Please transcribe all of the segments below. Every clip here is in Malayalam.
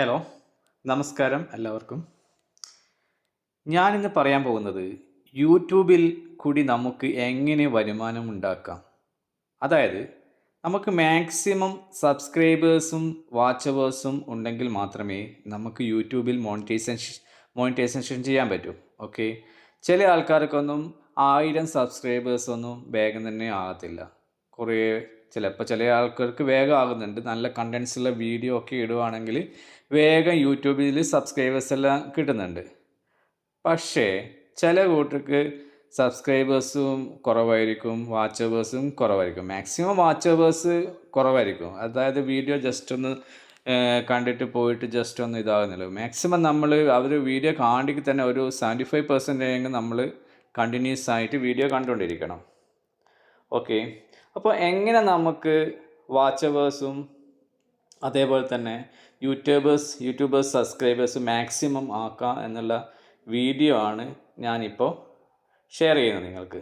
ഹലോ നമസ്കാരം എല്ലാവർക്കും. ഞാനിന്ന് പറയാൻ പോകുന്നത് യൂട്യൂബിൽ കൂടി നമുക്ക് എങ്ങനെ വരുമാനം ഉണ്ടാക്കാം. അതായത് നമുക്ക് മാക്സിമം സബ്സ്ക്രൈബേഴ്സും വാച്ചവേഴ്സും ഉണ്ടെങ്കിൽ മാത്രമേ നമുക്ക് യൂട്യൂബിൽ മോണിറ്റൈസേഷൻ മോണിറ്റൈസേഷൻ ചെയ്യാൻ പറ്റൂ. ഓക്കെ? ചില ആൾക്കാർക്കൊന്നും ആയിരം സബ്സ്ക്രൈബേഴ്സ് ഒന്നും വേഗം തന്നെ ആകത്തില്ല. കുറേ ചിലപ്പോൾ ചില ആൾക്കാർക്ക് വേഗം ആകുന്നുണ്ട്. നല്ല കണ്ടൻസ് ഉള്ള വീഡിയോ ഒക്കെ ഇടുവാണെങ്കിൽ വേഗം യൂട്യൂബിൽ സബ്സ്ക്രൈബേഴ്സ് എല്ലാം കിട്ടുന്നുണ്ട്. പക്ഷേ ചില കൂട്ടർക്ക് സബ്സ്ക്രൈബേഴ്സും കുറവായിരിക്കും വാച്ചവേഴ്സും കുറവായിരിക്കും. മാക്സിമം വാച്ചവേഴ്സ് കുറവായിരിക്കും. അതായത് വീഡിയോ ജസ്റ്റ് ഒന്ന് കണ്ടിട്ട് പോയിട്ട് ജസ്റ്റ് ഒന്ന് ഇതാകുന്നില്ല മാക്സിമം നമ്മൾ അവർ വീഡിയോ കാണിക്ക് തന്നെ ഒരു സെവന്റി ഫൈവ് പെർസെന്റേജ് നമ്മൾ കണ്ടിന്യൂസ് ആയിട്ട് വീഡിയോ കണ്ടുകൊണ്ടിരിക്കണം ഓക്കെ അപ്പോൾ എങ്ങനെ നമുക്ക് വാച്ചവേഴ്സും അതേപോലെ തന്നെ യൂട്യൂബേഴ്സ് യൂട്യൂബേഴ്സ് സബ്സ്ക്രൈബേഴ്സ് മാക്സിമം ആക്കാം എന്നുള്ള വീഡിയോ ആണ് ഞാനിപ്പോൾ ഷെയർ ചെയ്യുന്നത് നിങ്ങൾക്ക്.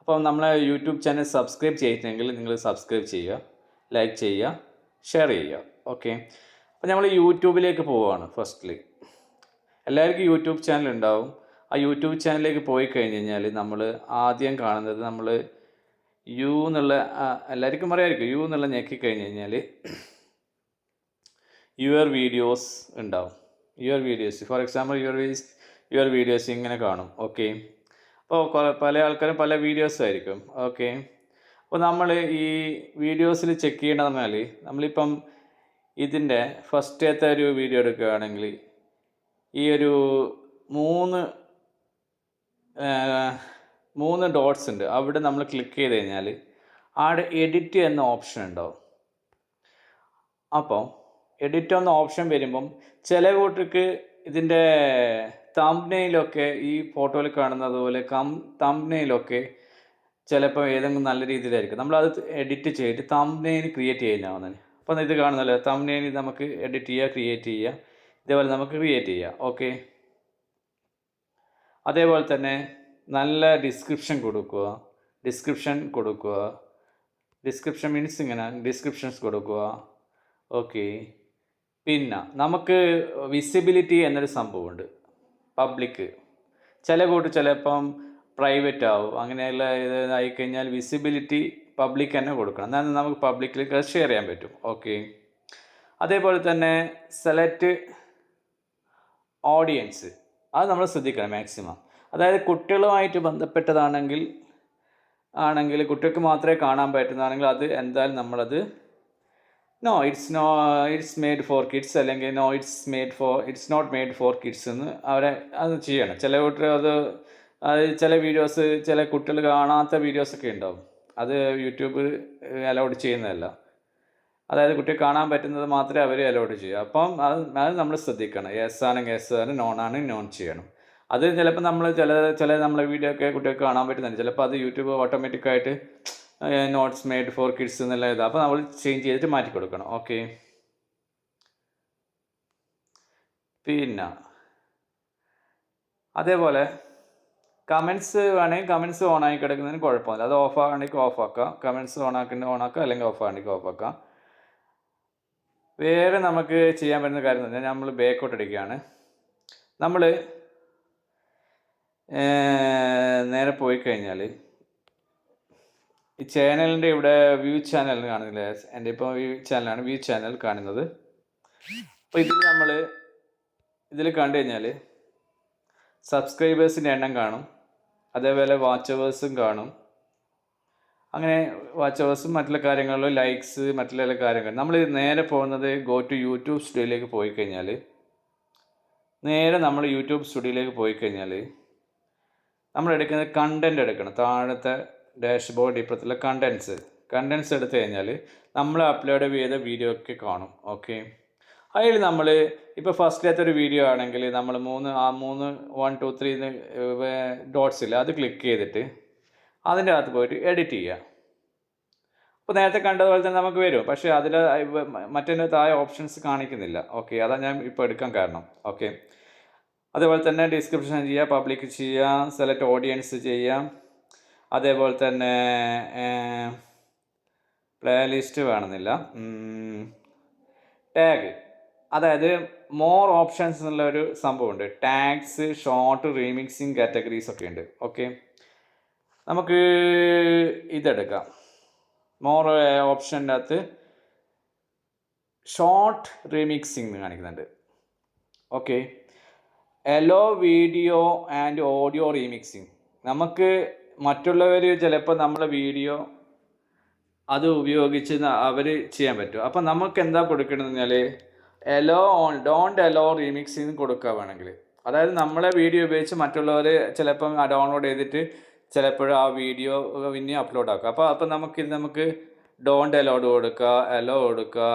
അപ്പോൾ നമ്മളെ യൂട്യൂബ് ചാനൽ സബ്സ്ക്രൈബ് ചെയ്തിട്ടുണ്ടെങ്കിൽ നിങ്ങൾ സബ്സ്ക്രൈബ് ചെയ്യുക ലൈക്ക് ചെയ്യുക ഷെയർ ചെയ്യുക. ഓക്കെ? അപ്പോൾ നമ്മൾ യൂട്യൂബിലേക്ക് പോവുകയാണ് ഫസ്റ്റ്ലി. എല്ലാവർക്കും യൂട്യൂബ് ചാനൽ ഉണ്ടാവും. ആ യൂട്യൂബ് ചാനലിലേക്ക് പോയി കഴിഞ്ഞ് കഴിഞ്ഞാൽ നമ്മൾ ആദ്യം കാണുന്നത് നമ്മൾ യു എന്നുള്ള എല്ലാവർക്കും അറിയാമായിരിക്കും യു എന്നുള്ള ഞെക്കി കഴിഞ്ഞ് കഴിഞ്ഞാൽ യുവർ വീഡിയോസ് ഉണ്ടാവും. Your videos for example your views your videos ഇങ്ങനെ കാണും. ഓക്കെ അപ്പോൾ പല ആൾക്കാരും പല വീഡിയോസ് ആയിരിക്കും. ഓക്കെ അപ്പോൾ നമ്മൾ ഈ വീഡിയോസിൽ ചെക്ക് ചെയ്യണമെന്ന് പറഞ്ഞാൽ നമ്മളിപ്പം ഇതിന്റെ ഫസ്റ്റത്തെ ഒരു വീഡിയോ എടുക്കുകയാണെങ്കിൽ ഈ ഒരു മൂന്ന് മൂന്ന് ഡോട്ട്സ് ഉണ്ട്. അവിടെ നമ്മൾ ക്ലിക്ക് ചെയ്ത് കഴിഞ്ഞാൽ ആടെ എഡിറ്റ് എന്ന ഓപ്ഷൻ ഉണ്ടാവും. അപ്പോൾ എഡിറ്റ് എന്ന ഓപ്ഷൻ വരുമ്പം ചില കൂട്ടർക്ക് ഇതിന്റെ തംബ്നെയിലൊക്കെ ഈ ഫോട്ടോയിൽ കാണുന്നത് പോലെ കം തംബ്നെയിലൊക്കെ ചിലപ്പോൾ ഏതെങ്കിലും നല്ല രീതിയിലായിരിക്കും. നമ്മളത് എഡിറ്റ് ചെയ്തിട്ട് തംബ്നെയിൽ ക്രിയേറ്റ് ചെയ്യുന്നതാണ് അപ്പോൾ ഇത് കാണുന്നല്ലോ തംബ്നെയിൽ നമുക്ക് എഡിറ്റ് ചെയ്യുക ക്രിയേറ്റ് ചെയ്യുക ഇതേപോലെ നമുക്ക് ക്രിയേറ്റ് ചെയ്യാം. ഓക്കെ അതേപോലെ തന്നെ നല്ല ഡിസ്ക്രിപ്ഷൻ കൊടുക്കുക. ഡിസ്ക്രിപ്ഷൻ കൊടുക്കുക. ഡിസ്ക്രിപ്ഷൻ മീൻസ് ഇങ്ങനെ ഡിസ്ക്രിപ്ഷൻസ് കൊടുക്കുക. ഓക്കെ പിന്നെ നമുക്ക് വിസിബിലിറ്റി എന്നൊരു സംഭവമുണ്ട്. പബ്ലിക് ചില കൂട്ട് ചിലപ്പം പ്രൈവറ്റ് ആവും. അങ്ങനെയുള്ള ഇതായി കഴിഞ്ഞാൽ വിസിബിലിറ്റി പബ്ലിക് തന്നെ കൊടുക്കണം. എന്നാൽ നമുക്ക് പബ്ലിക്കിൽ ഷെയർ ചെയ്യാൻ പറ്റും. ഓക്കെ അതേപോലെ തന്നെ സെലക്ട് ഓഡിയൻസ് അത് നമ്മൾ ശ്രദ്ധിക്കണം മാക്സിമം അതായത് കുട്ടികളുമായിട്ട് ബന്ധപ്പെട്ടതാണെങ്കിൽ ആണെങ്കിൽ കുട്ടികൾക്ക് മാത്രമേ കാണാൻ പറ്റുന്നതാണെങ്കിൽ അത് എന്തായാലും നമ്മളത് no it's no it's made for kids അല്ലെങ്കിൽ no it's made for it's not made for kids എന്ന് അവരെ അത് ചെയ്യണം. ചില കുട്ടികൾ അത് അത് ചില വീഡിയോസ് ചില കുട്ടികൾ കാണാത്ത വീഡിയോസൊക്കെ ഉണ്ടാവും. അത് യൂട്യൂബ് അലൗഡ് ചെയ്യുന്നതല്ല. അതായത് കുട്ടിയെ കാണാൻ പറ്റുന്നത് മാത്രമേ അവർ അലൗഡ് ചെയ്യൂ. അപ്പം അത് അത് നമ്മൾ ശ്രദ്ധിക്കണം. യെസ് ആണെങ്കിൽ യെസ് ആണ് നോൺ ആണെങ്കിൽ നോൺ ചെയ്യണം. അത് ചിലപ്പോൾ നമ്മൾ ചില ചില നമ്മളെ വീഡിയോ ഒക്കെ കുട്ടികൾക്ക് കാണാൻ പറ്റുന്നുണ്ട്. ചിലപ്പോൾ അത് യൂട്യൂബ് ഓട്ടോമാറ്റിക്കായിട്ട് നോട്ട്സ് മെയ്ഡ് ഫോർ കിഡ്സ് എന്നുള്ള ഇത്. അപ്പോൾ നമ്മൾ ചേഞ്ച് ചെയ്തിട്ട് മാറ്റി കൊടുക്കണം. ഓക്കെ പിന്നെ അതേപോലെ കമൻസ് വേണമെങ്കിൽ കമൻസ് ഓൺ ആയി കിടക്കുന്നതിന് കുഴപ്പമില്ല അത് ഓഫ് ആണെങ്കിൽ ഓഫ് ആക്കാം. കമൻസ് ഓൺ ആക്കുന്ന ഓൺ ആക്കാം. അല്ലെങ്കിൽ ഓഫ് ആണെങ്കിൽ ഓഫ് ആക്കാം. വേറെ നമുക്ക് ചെയ്യാൻ പറ്റുന്ന കാര്യം എന്ന് പറഞ്ഞാൽ നമ്മൾ ബേക്കൗട്ട് അടിക്കുകയാണ് നമ്മൾ നേരെ പോയി കഴിഞ്ഞാൽ ഈ ചാനലിന്റെ ഇവിടെ വ്യൂ ചാനൽ കാണുന്നില്ലേ? എന്റെ ഇപ്പോൾ വ്യൂ ചാനലാണ് വ്യൂ ചാനൽ കാണുന്നത്. അപ്പോൾ ഇതിൽ നമ്മൾ ഇതിൽ കണ്ടു കഴിഞ്ഞാൽ സബ്സ്ക്രൈബേഴ്സിന്റെ എണ്ണം കാണും. അതേപോലെ വാച്ചവേഴ്സും കാണും. അങ്ങനെ വാച്ചവേഴ്സും മറ്റുള്ള കാര്യങ്ങളിലും ലൈക്സ് മറ്റുള്ള കാര്യങ്ങൾ നമ്മൾ നേരെ പോകുന്നത് ഗോ ടു യൂട്യൂബ് സ്റ്റുഡിയോയിലേക്ക് പോയി കഴിഞ്ഞാൽ നേരെ നമ്മൾ യൂട്യൂബ് സ്റ്റുഡിയോയിലേക്ക് പോയി കഴിഞ്ഞാൽ നമ്മൾ എടുക്കുന്നത് കണ്ടന്റ് എടുക്കണം. താഴത്തെ ഡാഷ്ബോർഡ് ഇപ്പുറത്തുള്ള കണ്ടൻസ് കണ്ടൻസ് എടുത്തു കഴിഞ്ഞാൽ നമ്മൾ അപ്ലോഡ് ചെയ്ത വീഡിയോ ഒക്കെ കാണും ഓക്കെ അതിൽ നമ്മൾ ഇപ്പോൾ ഫസ്റ്റിലത്തെ ഒരു വീഡിയോ ആണെങ്കിൽ നമ്മൾ മൂന്ന് ആ മൂന്ന് വൺ ടു ത്രീ ഡോട്ട്സ് ഇല്ല അത് ക്ലിക്ക് ചെയ്തിട്ട് അതിന്റെ അകത്ത് പോയിട്ട് എഡിറ്റ് ചെയ്യുക അപ്പോൾ നേരത്തെ കണ്ടതുപോലെ തന്നെ നമുക്ക് വരും പക്ഷേ അതിൽ മറ്റേ താഴെ ഓപ്ഷൻസ് കാണിക്കുന്നില്ല ഓക്കെ അതാണ് ഞാൻ ഇപ്പോൾ എടുക്കാൻ കാരണം ഓക്കെ അതുപോലെ തന്നെ ഡിസ്ക്രിപ്ഷൻ ചെയ്യുക പബ്ലിക് ചെയ്യാം സെലക്ട് ഓഡിയൻസ് ചെയ്യാം. അതേപോലെ തന്നെ പ്ലേലിസ്റ്റ് വേണമെന്നില്ല. ടാഗ് അതായത് മോർ ഓപ്ഷൻസ് എന്നുള്ള ഒരു സംഭവമുണ്ട്. ടാഗ്സ് ഷോർട്ട് റീമിക്സിങ് കാറ്റഗറീസ് ഒക്കെ ഉണ്ട്. ഓക്കെ നമുക്ക് ഇതെടുക്കാം. മോർ ഓപ്ഷന്റെ അകത്ത് ഷോർട്ട് റീമിക്സിങ് കാണിക്കുന്നുണ്ട്. Okay allow video and audio remixing നമുക്ക് മറ്റുള്ളവർ ചിലപ്പോൾ നമ്മളെ വീഡിയോ അത് ഉപയോഗിച്ച് അവർ ചെയ്യാൻ പറ്റും. അപ്പം നമുക്ക് എന്താ കൊടുക്കണമെന്ന് പറഞ്ഞാൽ എലോ ഓൺ ഡോണ്ട് എലോ റീമിക്സിങ് കൊടുക്കുക വേണമെങ്കിൽ അതായത് നമ്മളെ വീഡിയോ ഉപയോഗിച്ച് മറ്റുള്ളവർ ചിലപ്പം ഡൗൺലോഡ് ചെയ്തിട്ട് ചിലപ്പോൾ ആ വീഡിയോ പിന്നെ അപ്ലോഡ് ആക്കുക. അപ്പോൾ അപ്പം നമുക്ക് ഇത് നമുക്ക് ഡോണ്ട് എലോഡ് കൊടുക്കുക എലോ കൊടുക്കുക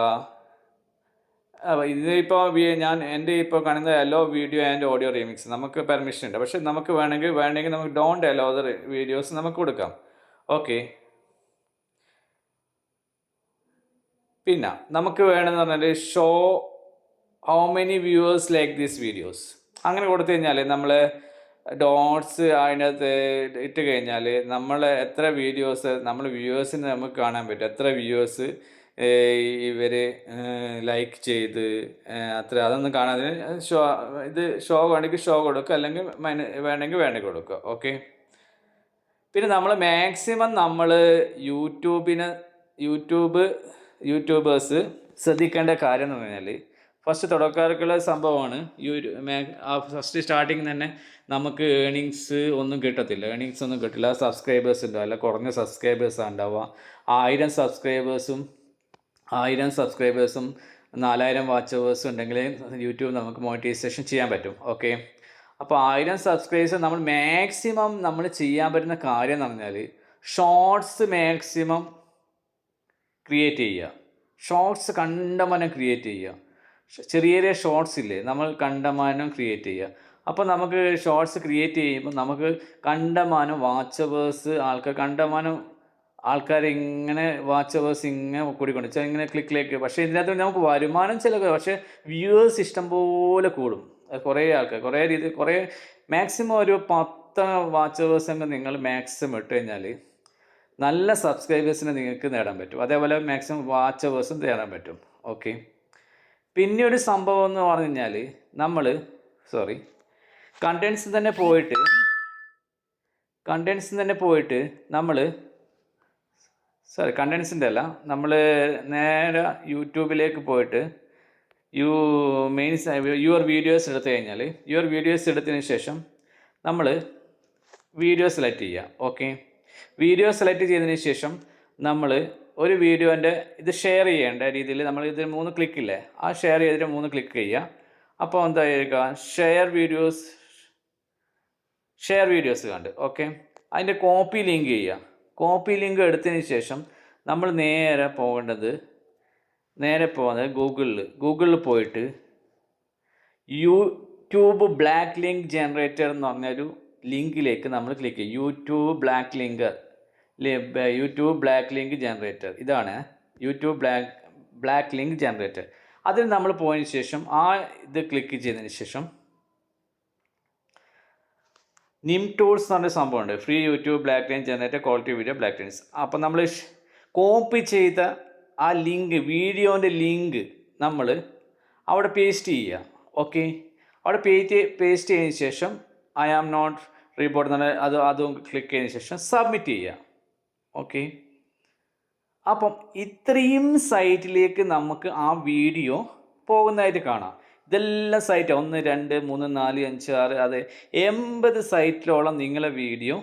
ഇതിപ്പോൾ ഞാൻ എന്റെ ഇപ്പോൾ കാണുന്ന allow video and audio remix നമുക്ക് പെർമിഷൻ ഉണ്ട്. പക്ഷെ നമുക്ക് വേണമെങ്കിൽ വേണമെങ്കിൽ നമുക്ക് ഡോണ്ട് എല്ലോ ദ വീഡിയോസ് നമുക്ക് കൊടുക്കാം. ഓക്കെ പിന്നെ നമുക്ക് വേണമെന്ന് പറഞ്ഞാൽ show how many viewers like these videos അങ്ങനെ കൊടുത്തു കഴിഞ്ഞാൽ നമ്മൾ ഡോട്ട്സ് അതിനകത്ത് ഇട്ട് കഴിഞ്ഞാൽ നമ്മൾ എത്ര വീഡിയോസ് നമ്മൾ വ്യൂവേഴ്സിന് നമുക്ക് കാണാൻ പറ്റും. എത്ര വ്യൂവേഴ്സ് ഇവർ ലൈക്ക് ചെയ്ത് അത്ര അതൊന്നും കാണാതെ ഷോ ഇത് ഷോ വേണമെങ്കിൽ ഷോ കൊടുക്കുക അല്ലെങ്കിൽ വേണമെങ്കിൽ വേണമെങ്കിൽ കൊടുക്കുക. ഓക്കെ പിന്നെ നമ്മൾ മാക്സിമം നമ്മൾ യൂട്യൂബിന് യൂട്യൂബ് യൂട്യൂബേഴ്സ് ശ്രദ്ധിക്കേണ്ട കാര്യം എന്ന് പറഞ്ഞാൽ ഫസ്റ്റ് തുടക്കക്കാർക്കുള്ള സംഭവമാണ് ഈ ഫസ്റ്റ് സ്റ്റാർട്ടിങ് തന്നെ നമുക്ക് ഏണിങ്സ് ഒന്നും കിട്ടത്തില്ല. ഏണിങ്സ് ഒന്നും കിട്ടില്ല സബ്സ്ക്രൈബേഴ്സ് ഉണ്ടാവും അല്ല കുറഞ്ഞ സബ്സ്ക്രൈബേഴ്സാണ് ഉണ്ടാവുക. ആയിരം സബ്സ്ക്രൈബേഴ്സും ആയിരം സബ്സ്ക്രൈബേഴ്സും നാലായിരം വാച്ചവേഴ്സും ഉണ്ടെങ്കിൽ യൂട്യൂബ് നമുക്ക് മോണിറ്റൈസേഷൻ ചെയ്യാൻ പറ്റും. ഓക്കെ അപ്പോൾ ആയിരം സബ്സ്ക്രൈബേഴ്സ് നമ്മൾ മാക്സിമം നമ്മൾ ചെയ്യാൻ പറ്റുന്ന കാര്യം എന്ന് പറഞ്ഞാൽ ഷോർട്സ് മാക്സിമം ക്രിയേറ്റ് ചെയ്യുക. ഷോർട്സ് കണ്ടമാനം ക്രിയേറ്റ് ചെയ്യുക. ചെറിയ ചെറിയ ഷോർട്സ് ഇല്ലേ നമ്മൾ കണ്ടമാനം ക്രിയേറ്റ് ചെയ്യുക. അപ്പോൾ നമുക്ക് ഷോർട്സ് ക്രിയേറ്റ് ചെയ്യുമ്പോൾ നമുക്ക് കണ്ടമാനം വാച്ചവേഴ്സ് ആൾക്കാർ കണ്ടമാനം ആൾക്കാർ ഇങ്ങനെ വാച്ചവേഴ്സ് ഇങ്ങനെ കൂടിക്കൊണ്ട്. വെച്ചാൽ ഇങ്ങനെ ക്ലിക്കിലേക്ക് പക്ഷേ ഇതിനകത്ത് നമുക്ക് വരുമാനം ചിലവ് പക്ഷേ വ്യൂവേഴ്സ് ഇഷ്ടം പോലെ കൂടും കുറേ ആൾക്കാർ കുറേ രീതി കുറേ മാക്സിമം ഒരു പത്ത് വാച്ച് അവേഴ്സ് ഒക്കെ നിങ്ങൾ മാക്സിമം ഇട്ട് കഴിഞ്ഞാൽ നല്ല സബ്സ്ക്രൈബേഴ്സിനെ നിങ്ങൾക്ക് നേടാൻ പറ്റും. അതേപോലെ മാക്സിമം വാച്ച് അവേഴ്സും നേടാൻ പറ്റും. ഓക്കെ പിന്നെ ഒരു സംഭവം എന്ന് പറഞ്ഞു കഴിഞ്ഞാൽ നമ്മൾ സോറി കണ്ടൻസ് തന്നെ പോയിട്ട് കണ്ടൻസ് തന്നെ പോയിട്ട് നമ്മൾ സോറി കണ്ടൻസിന്റെ അല്ല. നമ്മൾ നേരെ യൂട്യൂബിലേക്ക് പോയിട്ട് യു മെയിൻസ് യുവർ വീഡിയോസ് എടുത്തു കഴിഞ്ഞാൽ യുവർ വീഡിയോസ് എടുത്തതിന് ശേഷം നമ്മൾ വീഡിയോ സെലക്ട് ചെയ്യുക ഓക്കെ വീഡിയോ സെലക്ട് ചെയ്തതിന് ശേഷം നമ്മൾ ഒരു വീഡിയോന്റെ ഇത് ഷെയർ ചെയ്യേണ്ട രീതിയിൽ നമ്മൾ ഇതിൽ മൂന്ന് ക്ലിക്ക് ഇല്ലേ? ആ ഷെയർ ചെയ്തിട്ട് മൂന്ന് ക്ലിക്ക് ചെയ്യുക അപ്പോൾ എന്തായിരിക്കുക ഷെയർ വീഡിയോസ് ഷെയർ വീഡിയോസ് കണ്ട്. ഓക്കെ അതിന്റെ കോപ്പി ലിങ്ക് ചെയ്യുക കോപ്പി ലിങ്ക് എടുത്തതിന് ശേഷം നമ്മൾ നേരെ പോകേണ്ടത് നേരെ പോകുന്നത് ഗൂഗിളിൽ ഗൂഗിളിൽ പോയിട്ട് യൂട്യൂബ് ബ്ലാക്ക് ലിങ്ക് ജനറേറ്റർ എന്ന് പറഞ്ഞൊരു ലിങ്കിലേക്ക് നമ്മൾ ക്ലിക്ക് ചെയ്യും. YouTube black link YouTube black link generator ഇതാണ് YouTube black black link generator അതിൽ നമ്മൾ പോയതിന് ശേഷം ആ ഇത് ക്ലിക്ക് ചെയ്തതിന് ശേഷം നിം ടൂൾസ് എന്ന് പറഞ്ഞ സംഭവമുണ്ട്. Free YouTube black line generator quality video black lines അപ്പോൾ നമ്മൾ കോപ്പി ചെയ്ത ആ ലിങ്ക് വീഡിയോന്റെ ലിങ്ക് നമ്മൾ അവിടെ പേസ്റ്റ് ചെയ്യുക. ഓക്കെ അവിടെ പേസ്റ്റ് പേസ്റ്റ് ചെയ്തതിന് ശേഷം ഐ ആം നോട്ട് റിപ്പോർട്ട് എന്ന് അത് അതും ക്ലിക്ക് ചെയ്തതിന് ശേഷം സബ്മിറ്റ് ചെയ്യുക. ഓക്കെ അപ്പം ഇത്രയും സൈറ്റിലേക്ക് നമുക്ക് ആ വീഡിയോ പോകുന്നതായിട്ട് കാണാം. ഇതെല്ലാം സൈറ്റ് ഒന്ന് രണ്ട് മൂന്ന് നാല് അഞ്ച് ആറ് അതെ. എൺപത് സൈറ്റിലോളം നിങ്ങളെ വീഡിയോ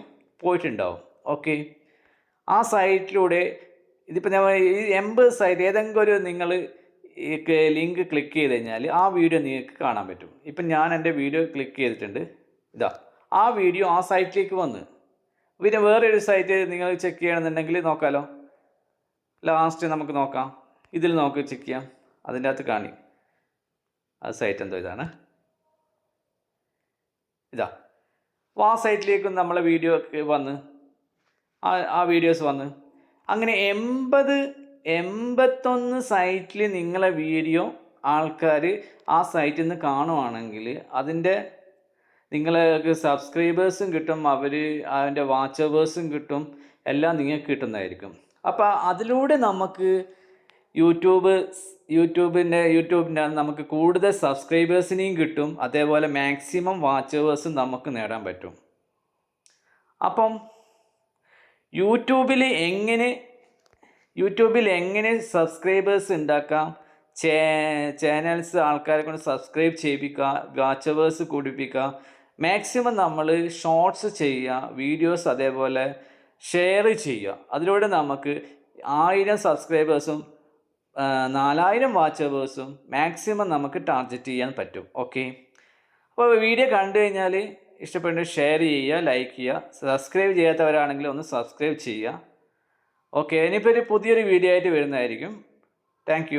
പോയിട്ടുണ്ടാവും. ഓക്കെ ആ സൈറ്റിലൂടെ ഇതിപ്പോൾ ഞാൻ ഈ എൺപത് സൈറ്റ് ഏതെങ്കിലും ഒരു നിങ്ങൾ ലിങ്ക് ക്ലിക്ക് ചെയ്ത് കഴിഞ്ഞാൽ ആ വീഡിയോ നിങ്ങൾക്ക് കാണാൻ പറ്റും. ഇപ്പം ഞാൻ എന്റെ വീഡിയോ ക്ലിക്ക് ചെയ്തിട്ടുണ്ട്. ഇതാ. ആ വീഡിയോ ആ സൈറ്റിലേക്ക് വന്ന്. പിന്നെ വേറെ ഒരു സൈറ്റ് നിങ്ങൾ ചെക്ക് ചെയ്യണമെന്നുണ്ടെങ്കിൽ നോക്കാമല്ലോ ലാസ്റ്റ് നമുക്ക് നോക്കാം. ഇതിൽ നോക്കി ചെക്ക് ചെയ്യാം. അതിന്റെ അകത്ത് കാണി ആ സൈറ്റ് എന്തോ ഇതാണ്. ഇതാ. അപ്പോൾ ആ സൈറ്റിലേക്ക് നമ്മളെ വീഡിയോ ഒക്കെ വന്ന് ആ ആ വീഡിയോസ് വന്ന്. അങ്ങനെ എൺപത് എൺപത്തൊന്ന് സൈറ്റിൽ നിങ്ങളെ വീഡിയോ ആൾക്കാർ ആ സൈറ്റിൽ നിന്ന് കാണുവാണെങ്കിൽ അതിന്റെ നിങ്ങൾക്ക് സബ്സ്ക്രൈബേഴ്സും കിട്ടും അവർ അതിന്റെ വാച്ചവേഴ്സും കിട്ടും എല്ലാം നിങ്ങൾക്ക് കിട്ടുന്നതായിരിക്കും. അപ്പോൾ അതിലൂടെ നമുക്ക് യൂട്യൂബ് യൂട്യൂബിന്റെ യൂട്യൂബിന്റെ നമുക്ക് കൂടുതൽ സബ്സ്ക്രൈബേഴ്സിനെയും കിട്ടും. അതേപോലെ മാക്സിമം വാച്ചേഴ്സും നമുക്ക് നേടാൻ പറ്റും. അപ്പം യൂട്യൂബിൽ എങ്ങനെ യൂട്യൂബിൽ എങ്ങനെ സബ്സ്ക്രൈബേഴ്സ് ഉണ്ടാക്കാം? ചേ ചാനൽസ് ആൾക്കാരെ കൊണ്ട് സബ്സ്ക്രൈബ് ചെയ്യിപ്പിക്കുക വാച്ചവേഴ്സ് കൂടിപ്പിക്കുക. മാക്സിമം നമ്മൾ ഷോർട്സ് ചെയ്യുക വീഡിയോസ് അതേപോലെ ഷെയർ ചെയ്യുക. അതിലൂടെ നമുക്ക് ആയിരം സബ്സ്ക്രൈബേഴ്സും നാലായിരം വാച്ചവേഴ്സും മാക്സിമം നമുക്ക് ടാർഗറ്റ് ചെയ്യാൻ പറ്റും. ഓക്കെ? അപ്പോൾ വീഡിയോ കണ്ടു കഴിഞ്ഞാൽ ഇഷ്ടപ്പെട്ട ഷെയർ ചെയ്യുക ലൈക്ക് ചെയ്യുക സബ്സ്ക്രൈബ് ചെയ്യാത്തവരാണെങ്കിൽ ഒന്ന് സബ്സ്ക്രൈബ് ചെയ്യുക. ഓക്കെ? ഇനിയിപ്പോൾ ഒരു പുതിയൊരു വീഡിയോ ആയിട്ട് വരുന്നതായിരിക്കും. താങ്ക്